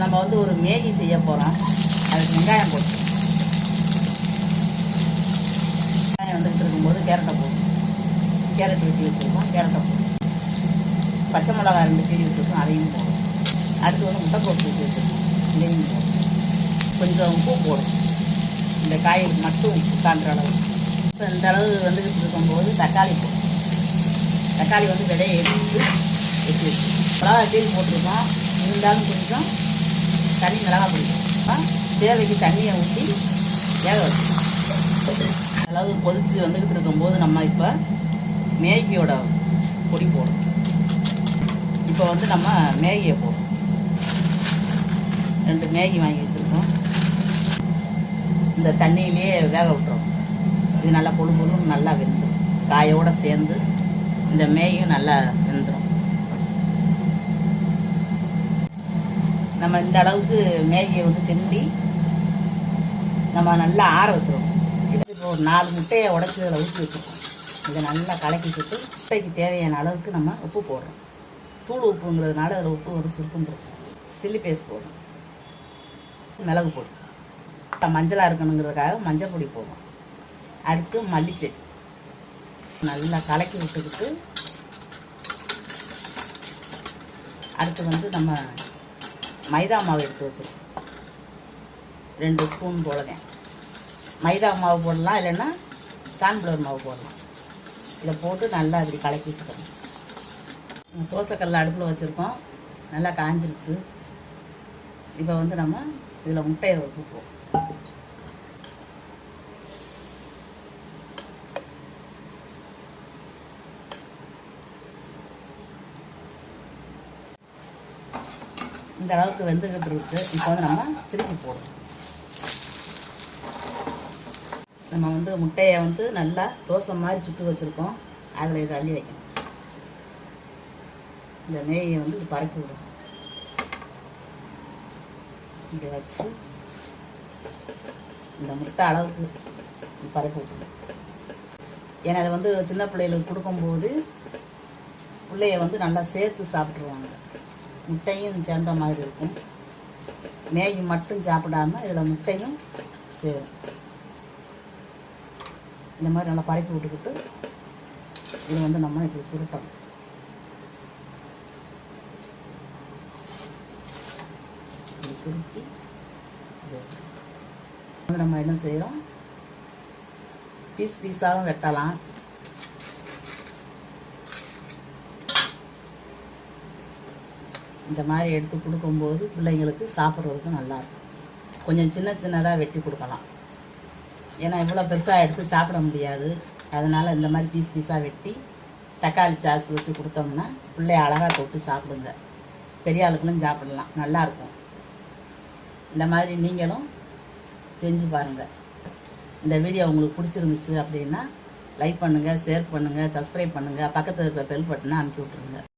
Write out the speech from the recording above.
நம்ம வந்து ஒரு மேகி செய்ய போகிறோம் அதுக்கு வெங்காயம் போட்டு. வெங்காயம் வந்துட்டு இருக்கும்போது கேரட்டை போட்டு. கேரட் வெட்டி வச்சுருக்கோம் கேரட்டை போடும் பச்சை மிளகாய் ரெண்டு கீழி வச்சுருக்கோம் அதையும் போடும் அடுத்து வந்து முட்டை போட்டு வச்சு வச்சுருக்கோம் இதையும் போடும் கொஞ்சம் உப்பு போடும் இந்த காய் மட்டும் உப்பு காண்ற அளவு. இப்போ இந்த அளவு வந்துக்கிட்டு இருக்கும்போது தக்காளி போடும் தக்காளி வந்து விதையை எடுத்து வச்சு வச்சுருக்கோம். மிளகாய் தீல் போட்டிருக்கோம். இருந்தாலும் கொஞ்சம் தண்ணி மிளகா பிடிக்கும் தேவைக்கு தண்ணியை ஊற்றி வேக வச்சு அளவு கொதித்து வந்துக்கிட்டு இருக்கும்போது நம்ம இப்போ மேகியோட பொடி போடும் இப்போ வந்து நம்ம மேகியை போடும் ரெண்டு மேகி வாங்கி வச்சுருக்கோம். இந்த தண்ணியிலே வேக விட்டுறோம். இது நல்லா பொழு பொழுன்னு நல்லா வெந்துடும் காயோடு சேர்ந்து இந்த மேயும் நல்லா வெந்துடும் நம்ம இந்த அளவுக்கு மேகியை வந்து கிண்டி நம்ம நல்லா ஆற வச்சிருவோம். இப்போ ஒரு நாலு முட்டையை உடச்சி இதில் ஊற்றி வச்சுருக்கோம். இதை நல்லா கலக்கிக்கிட்டு முட்டைக்கு தேவையான அளவுக்கு நம்ம உப்பு போடுறோம். தூள் உப்புங்கிறதுனால அதில் உப்பு வந்து சுருக்குன்றது சில்லி பேஸ்ட் போடுறோம். மிளகு போடும் மஞ்சளாக இருக்கணுங்கிறதுக்காக மஞ்சள் பொடி போடுறோம். அடுத்து மல்லிச்செடி. நல்லா கலக்கி விட்டுக்கிட்டு அடுத்து வந்து நம்ம மைதா மாவு எடுத்து வச்சிருக்கோம் ரெண்டு ஸ்பூன் போலங்க மைதா மாவு போடலாம் இல்லைன்னா கார்ன்ஃப்ளவர் மாவு போடலாம். இதை போட்டு நல்லா அப்படி கலக்கி வச்சுக்கணும். தோசைக்கல்ல அடுப்பில் வச்சுருக்கோம். நல்லா காஞ்சிருச்சு. இப்போ வந்து நம்ம இதில் முட்டையை ஊற்றுவோம். இந்த அளவுக்கு வெந்துக்கிட்டு இருக்கு. இப்போ வந்து நம்ம திருப்பி போடுறோம் நம்ம வந்து முட்டையை வந்து நல்லா தோசை மாதிரி சுட்டு வச்சுருக்கோம். அதில் இதை அள்ளி வைக்கணும். இந்த நெய்யை வந்து இது பரப்பி விடும் இங்கே வச்சு இந்த முட்டை அளவுக்கு பரப்பி விட்டுணும் ஏன்னா அதை வந்து சின்ன பிள்ளைகளுக்கு கொடுக்கும்போது பிள்ளைய வந்து நல்லா சேர்த்து சாப்பிட்ருவாங்க முட்டையும் சேர்ந்த மாதிரி இருக்கும். மேகி மட்டும் சாப்பிடாம இதில் முட்டையும் சேரும். இந்த மாதிரி நல்லா பரப்பி விட்டுக்கிட்டு இது வந்து நம்ம இப்படி சுருட்டணும். இப்படி சுருட்டி வந்து நம்ம என்ன செய்கிறோம் பீஸ் பீஸாகவும் வெட்டலாம். இந்த மாதிரி எடுத்து கொடுக்கும்போது பிள்ளைங்களுக்கு சாப்பிட்றதுக்கு நல்லாயிருக்கும். கொஞ்சம் சின்ன சின்னதாக வெட்டி கொடுக்கலாம். ஏன்னா இவ்வளோ பெருசாக எடுத்து சாப்பிட முடியாது. அதனால் இந்த மாதிரி பீஸ் பீஸாக வெட்டி தக்காளி சாஸ் வச்சு கொடுத்தோம்னா பிள்ளைய அழகாக தொட்டு சாப்பிடுங்க. பெரிய ஆளுக்களும் சாப்பிடலாம். நல்லாயிருக்கும். இந்த மாதிரி நீங்களும் செஞ்சு பாருங்கள் இந்த வீடியோ உங்களுக்கு பிடிச்சிருந்துச்சு அப்படின்னா லைக் பண்ணுங்கள் ஷேர் பண்ணுங்கள் சப்ஸ்கிரைப் பண்ணுங்கள் பக்கத்தில் இருக்கிற பெல் பட்டனை அமுக்கி விட்ருங்க